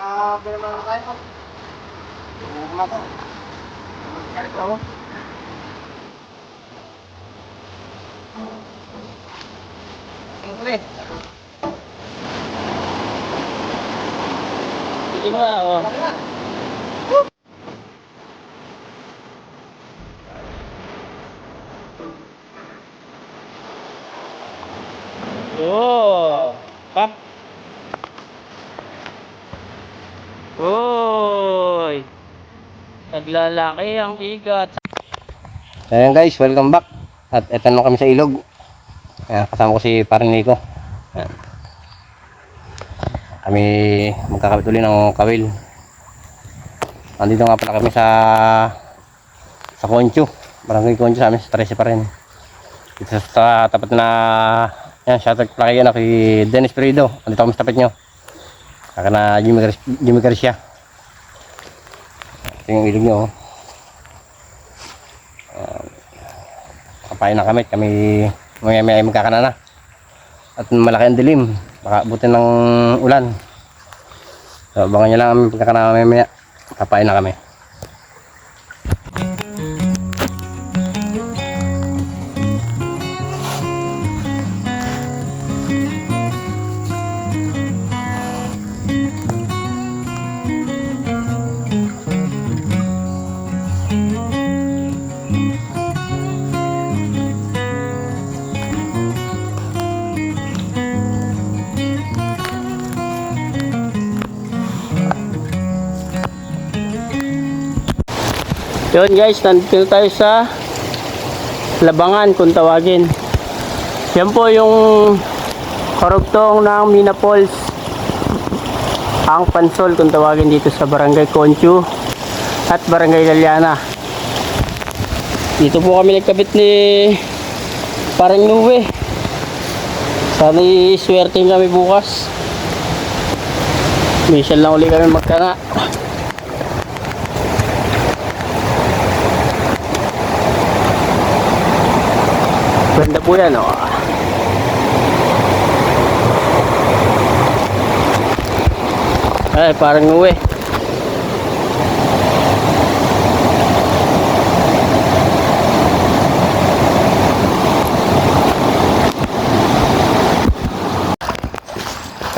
Nakabili naman tayo. Ano to? Kalit ako. Ang kulit. Sige mo, oh. Oh, pa. Oy. Naglalaki ang igat. Ayan guys, welcome back. At eto na kami sa ilog. Ayan, kasama ko si Paring Nico. Kami magkakabit uli ng kawil. Andito nga pala kami sa sa Concho. Barangay Concho sa amin, sa 13 pa rin. Dito sa, tapat na Ayan, shoutout pala kayo na kay Dennis Perido. Andito kami sa tapat nyo. Saka na Jimmy, Jimmy Garcia. Yung ilog nyo. Oh. Kapain na kami, kami may may magkakana na. At malaki ang dilim, baka butin ng ulan. So, abangan nyo lang ang pagkakana mamaya maya. Kapain na kami. Yun guys, nandito na tayo sa Labangan kung tawagin. Yan po yung koruptong ng Mina Falls. Ang pansol kung tawagin dito sa Barangay Conchu at Barangay Laliana. Dito po kami nagkabit ni Parang Nuwe. Sana swerte kami bukas. Mission lang uli kami magkana. Ganda po yan, oh. Ay, parang uwi.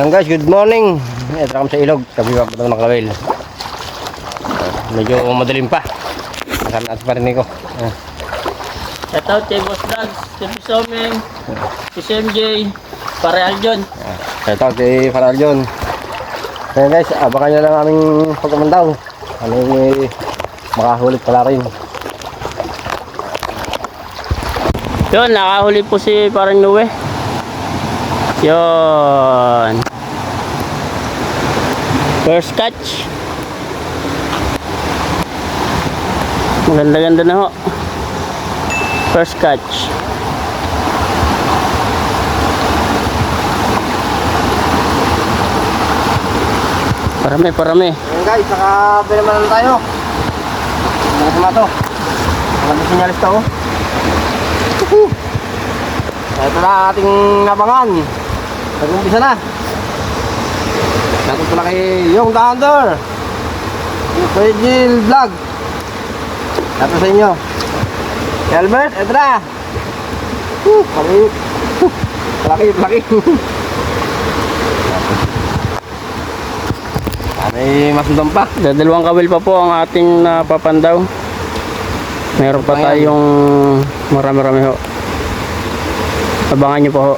Yan guys, good morning. Ito kami sa ilog, kami pa ng kawil. Ah, Medyo madilim pa. Kasama natin pa rin ko. Ayan. Shout out kay Boss Dags, si Pisomeng, si CMJ, pare Aljon. Shout out kay Faral John. Kaya guys, abangan nyo lang aming pagkamandaw. Kami makahulit pala rin. Yun, nakahuli po si parang Nuwe. Yun. First catch. Maganda-ganda na ho. First catch. Parami, parami. Ayan guys, nakabili naman na tayo. Mga tomato. Mga sinyalis to. oh. Woohoo! Ito na ating nabangan. Nag-umpisa na. Shoutout pala kay Yung The Hunter. Kay Jill Vlog. Shoutout sa inyo. Albert, ito na. Woo! Palaki. Woo! Palaki, May masundang pa. Dadalawang kawil pa po ang ating napapandaw. Meron pa Ayan. tayong marami-rami ho. Abangan nyo po ho.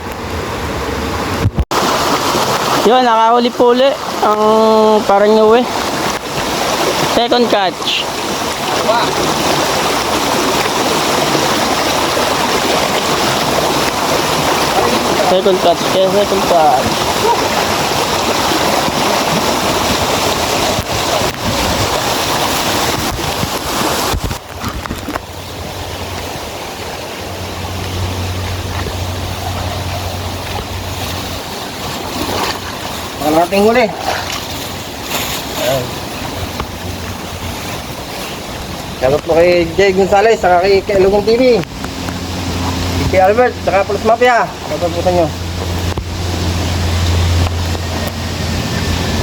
Yun, nakahuli po uli ang parang uwi. Second catch. Second catch, kaya second catch. Baka nating huli. Shoutout po kay Jay Gonzalez, saka kay, kay Lugong TV. Kay Albert, saka Plus Mafia. Shoutout po sa inyo.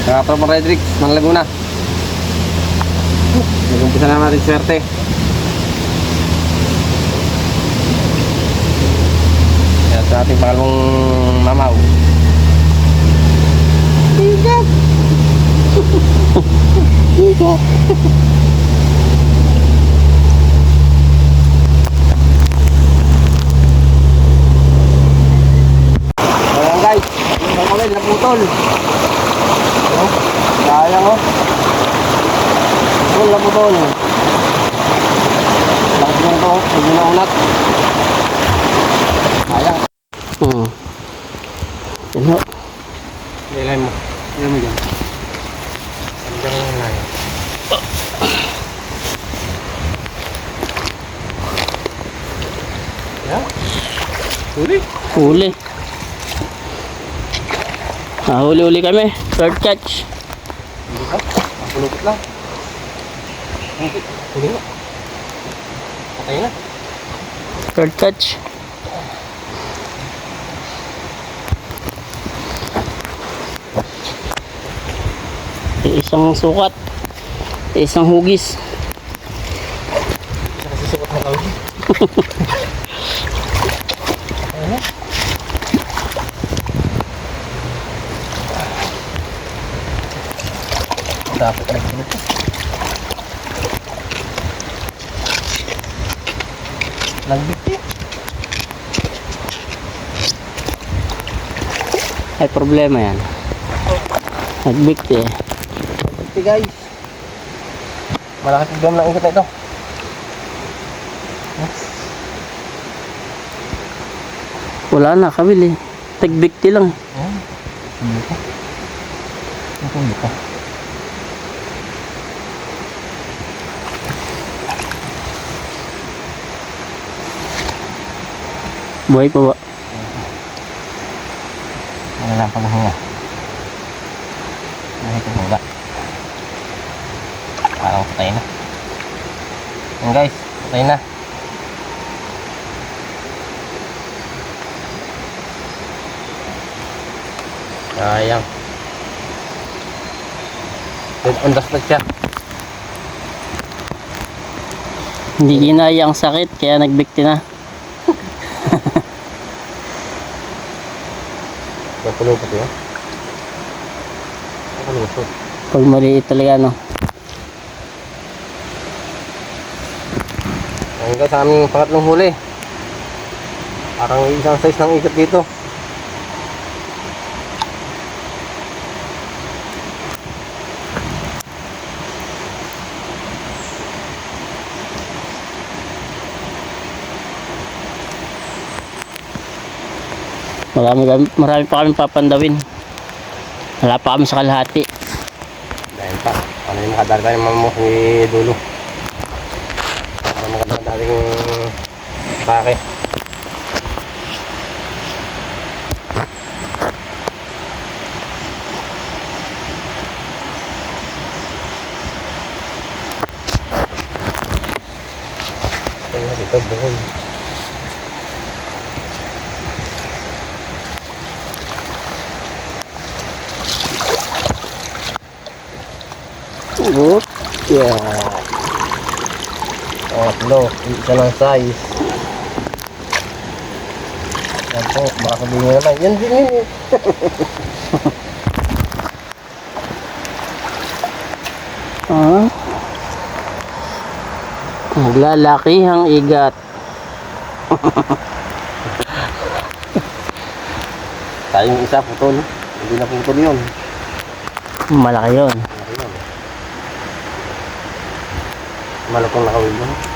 Mga Tropa Redrix ng Laguna. Nag-umpisa na natin swerte. Sa ating pangalawang mamaw. Bigat. Bigat. Ayan guys, yung kawil naputol. Oh, sayang oh. Putol na putol. Lakas nyo ito, hindi na unat. Sayang. Hmm. Yan ho. Nilay mo. Nilay mo dyan. Hanggang yung nilay. Yan. Huli. Huli. Ah, huli-huli kami. Third catch. Hindi ka. Ang pulupot lang. Huli na. Patay na. Third catch. Isang sukat. Isang hugis. Nakasisukot na kawin. Dapat na ito. Nagbiti. Ay problema yan. Nagbikti eh. Nagbiti guys. Malaki tigam ng ikot na ito. Wala na, kabili. Tagbikti lang. Ayan. Hindi ko. Ito hindi ko. Buhay pa ba? Pa lang nga. Nakita mo ba? Parang patay na. Yan guys, patay na. Sayang. Dead on the spot siya. Hindi ginaya ang sakit, kaya nagbikti na. Napulupot yun. Napulupot. Pag maliit talaga, no? Guys, sa aming pangatlong huli. Parang isang size ng ikot dito. Marami, marami pa kami papandawin. Wala pa kami sa kalahati. Dahil pa, ano yung makadala tayo mamo ni Dulo. Para makadala dating pake. Ayun, dito, buhol. Oop. Yeah. Tatlo, isa ng size. Yan po, baka sabihin nyo naman, yan din yun eh. Ah. Naglalaki ang igat. Tayong isa, putol. Hindi na putol yun. Malaki yun. Malaki yun. Malakong nakawin yun.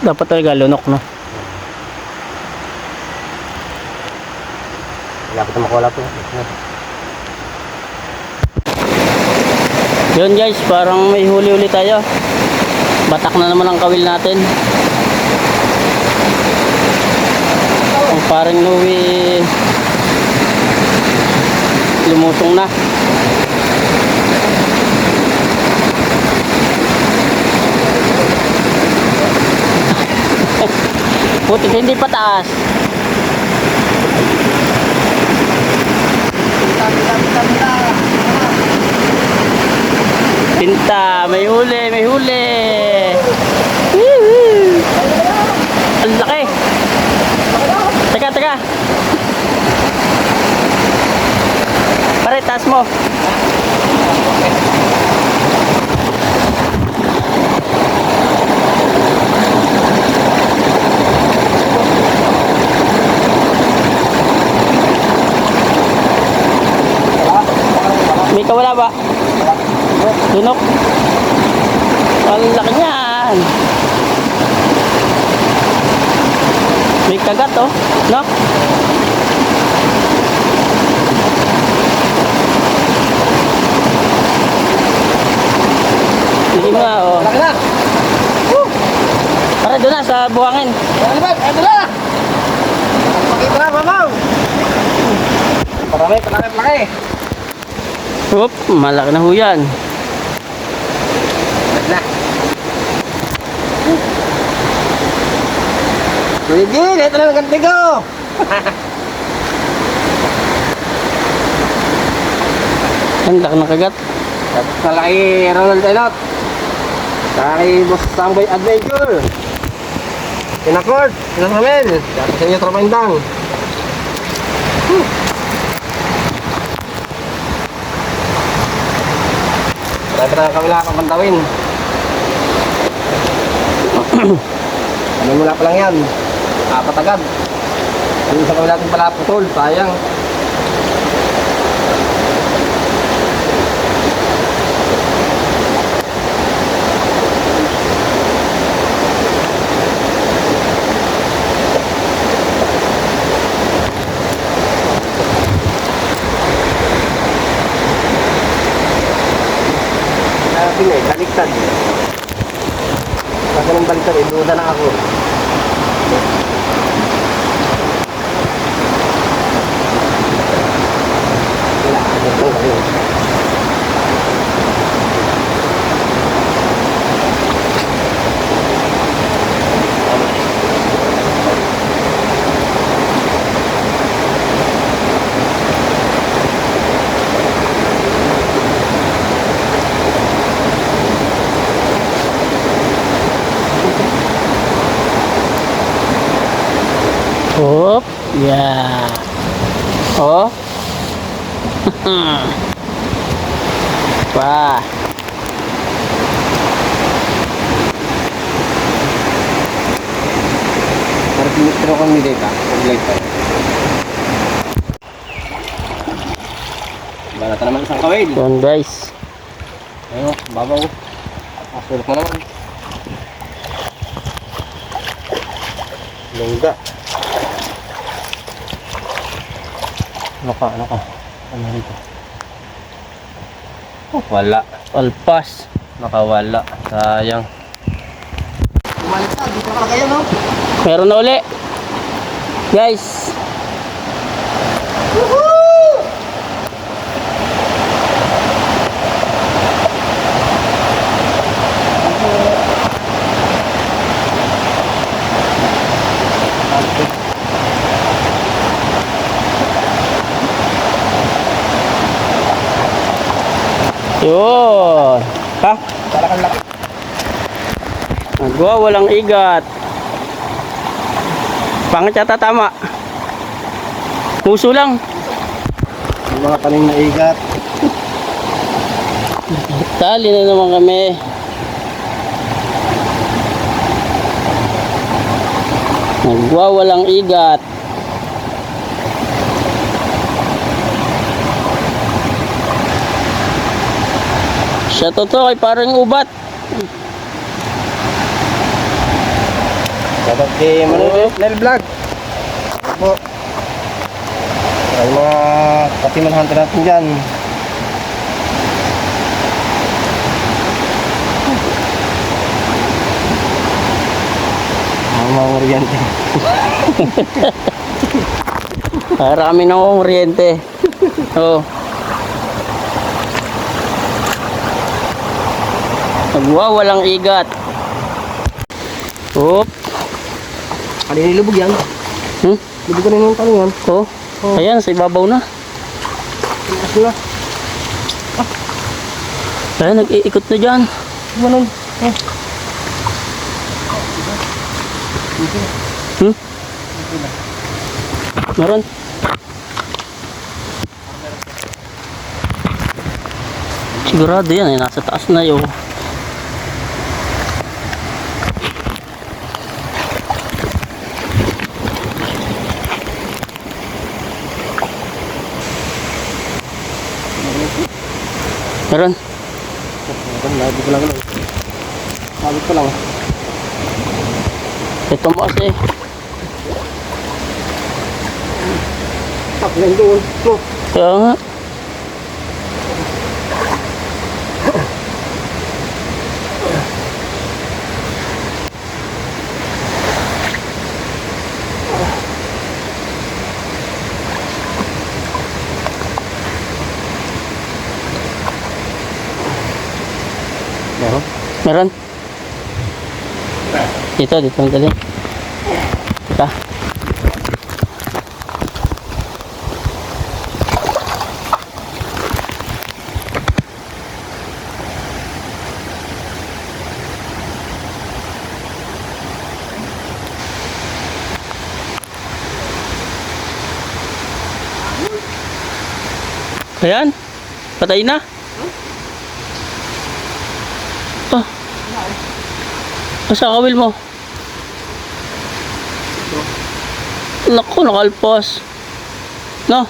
Dapat talaga lunok, no? Dapat na makawala po. Yun guys, parang may huli-huli tayo. Batak na naman ang kawil natin. Ang parang Louie lumusong na. Puti hindi pataas. Pinta, may huli, may huli. Ang laki. Teka, teka. Pare, taas mo. May kawala ba? Lunok. Ang laki niyan. May kagat oh. No? Hindi mo oh. Laki na! Para doon na sa buhangin. Ba? Ito na! Pakita na, mamaw! Parami, palaki, palaki! Oop, malaki na ho yan. na. Sige, ito na ang ganti ko! Laki ng kagat. Tapos na kay Ronald Elot. Kay Boss Samboy Adventure. Pinakord, pinasamil. Tapos sa inyo, Tropa Indang. Whew. Marami na kami nakakapantawin. Kami mula pa lang yan. Apat agad. Yung isa kami natin pala putol, sayang. Nga eh, baliktad. Pag ganun baliktad, eh, duda na ako. Wala, ano lang kayo. Oop, yeah. Oh. pa. Ko ni Deka, pag-light pa. Wala na naman isang kawil. Yun guys. Ayun, babaw. Asulok mo naman. Lungga. Ano ka, ano ka? Ano rito? Oh, wala. Alpas. Nakawala. Sayang. Umalis na, dito ka kayo, no? Meron na uli. Guys. Yun. Ha? Nagwa, walang igat. Pangit yata tama. Puso lang. Yung mga tanim na igat. Tali na naman kami. Nagwa, walang igat. Siya totoo ay parang ubat. Shoutout kay Manuel Nel Vlog. Ano po? Ay mga katiman hunter natin dyan. Mga oriente. Para kami ng. Oo. Nagwa, walang igat. Oop. Kanina nilubog yan. Hmm? Lubog kanina yung tanong yan. Oh. Ayan, sa ibabaw na. Tumaas na. Ayan, nag-iikot na dyan. Ganun. Eh. Hmm? Meron. Sigurado yan, eh, nasa taas na yun. Meron. Ganun, nabig ko lang lang. Nabig ko lang. Ito mo kasi. Tak, yan doon. Oh. Kaya nga. Meron. Dito, dito ang dali. Kita. Ayan. Patay na. Asa kawil mo? Naku, nakalpas. No?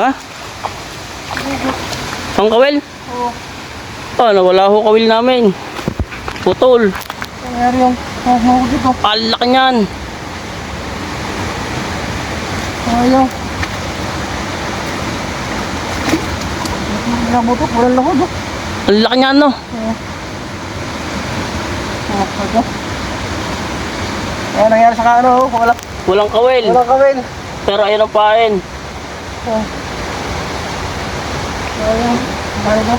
Ha? Ang kawil? Oo. Ah, nawala ho kawil namin. Putol. Nangyari yung mahulog dito. Alak niyan. Ayaw. Nabutok, walang lakod. oh. Ang laki niyan, no? Oh, ito. Ano nangyari sa kaano? oh? Wala, Walang kawil. walang kawin. Pero ayun ang pain. Oh. Ayaw. Ano ba?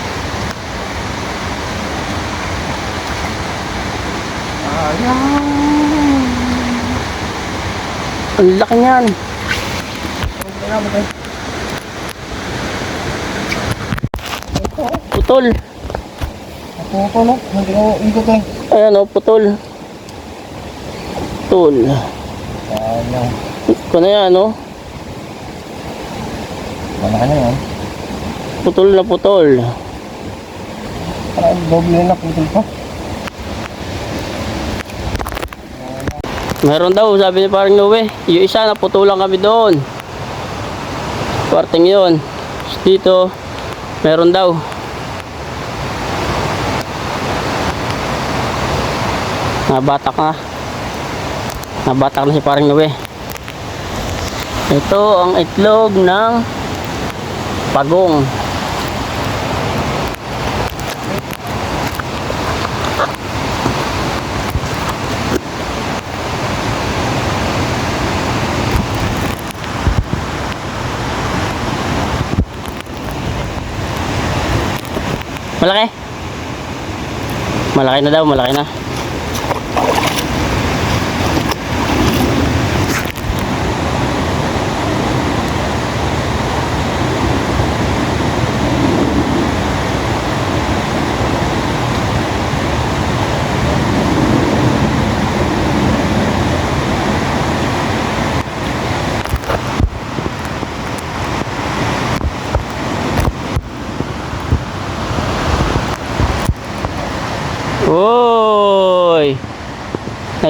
Ayaw. Ang laki niyan. Ayaw, batay. Putol. Ko, no? Hindi ko ikot eh. Ayan, oh, putol. Putol. Ayaw. Ito na yan, oh. Wala na yan. Putol na putol. Parang doble na putol pa. Meron daw, sabi ni parang Noe. Yung isa, naputulan kami doon. Kwarting yun. Tapos Dito, meron daw. Nabatak na. Nabatak na si parang Noe. Ito ang itlog ng pagong. Malaki? Malaki na daw, malaki na.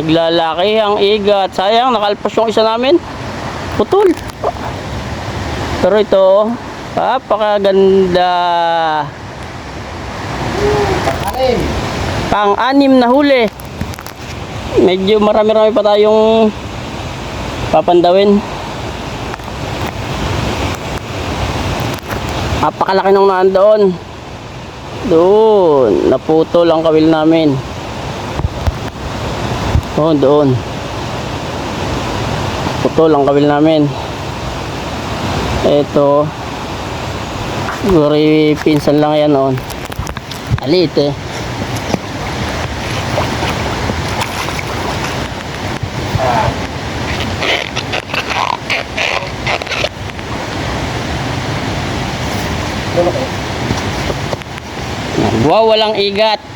Naglalaki ang igat. Sayang, nakalpas yung isa namin. Putol. Pero ito, napakaganda. Anim. Pang-anim na huli. Medyo marami-rami pa tayong papandawin. Napakalaki nung naan doon. Doon. Naputol ang kawil namin oh doon putol ang kawil namin eto Guri pinsan lang yan noon. Alit eh. Wow, walang igat.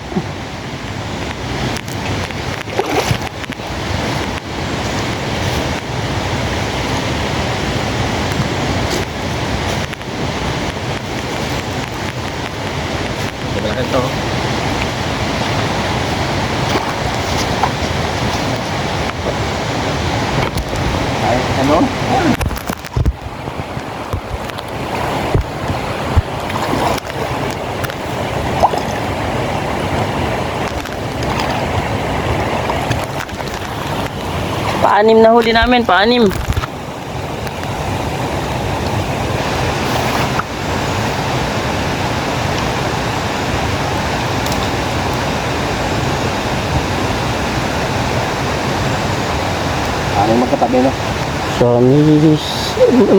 Paanim na huli namin, paanim. Ano magkatabi no? So,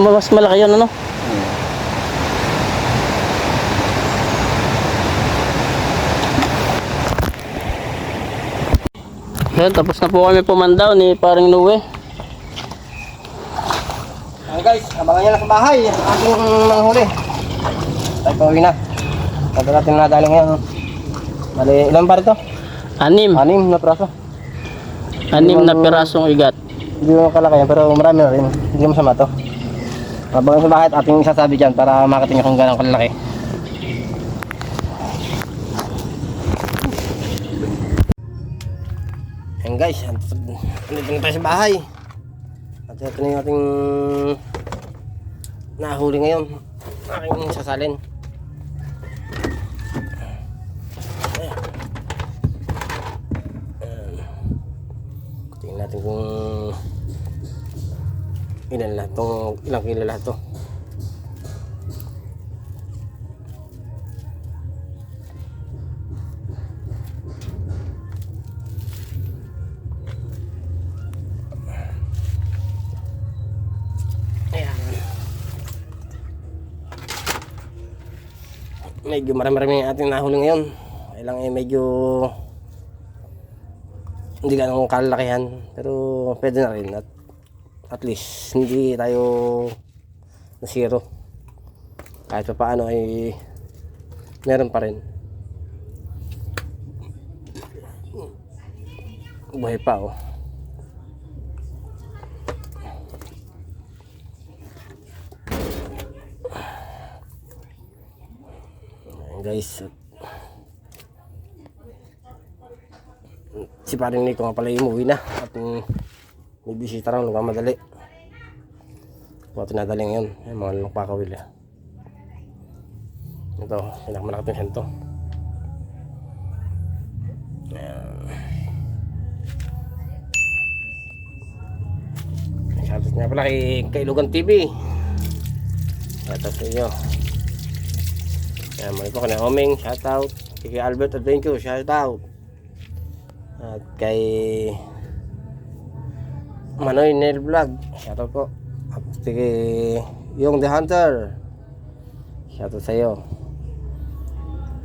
mas malaki yun, ano? Yan, tapos na po kami pumandaw ni paring Noe. Ayan guys, abangan nyo na sa bahay. Ang ating manghuli. Tayo pauwi na. Tayo natin na dali ngayon. Bali, ilan pa rito? Anim. Anim na praso. Anim na pirasong igat. Hindi mo kalaki yan, pero marami na rin. Hindi mo masama to. Abangan sa bahay at ating isasabi dyan para makita nyo kung gano'ng kalaki. Guys, nandito na tayo sa bahay. At ito na yung ating nahuli ngayon. Aking sasalin. Tingnan natin kung ilan lahat tong ilang kilo lahat to. Medyo marami-rami ating nahuli ngayon. Kailang eh medyo hindi ganong kalakihan. Pero pwede na rin at at least hindi tayo na zero kahit pa paano ay meron pa rin. Buhay pa oh Guys. Si paring Nico nga pala umuwi na. At mm, may bisita raw nagmamadali. Mga tinadali ngayon yung mga lalong pakawil eh. ito pinakamalaki ng hento Shoutout nga pala kay Kailugan TV Shoutout sa inyo Yan, mali po kay Omeng Shoutout. Kay Albert Adventure Shoutout. At kay Manoy Nail Vlog shoutout po. At kay Yung The Hunter shoutout sa iyo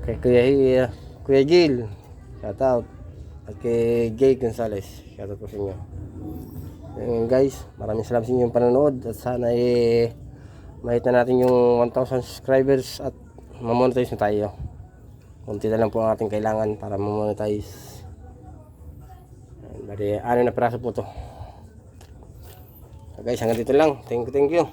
kay Kuya, Kuya Jill shoutout. At kay Jay Gonzales shoutout po sa inyo. Ayun guys maraming salamat sa inyong panonood. At sana eh mahit na natin yung 1000 subscribers at mamonetize na tayo kunti na lang po ang ating kailangan para mamonetize Bali, ano na piraso po to. So guys, hanggang dito lang. Thank you, thank you.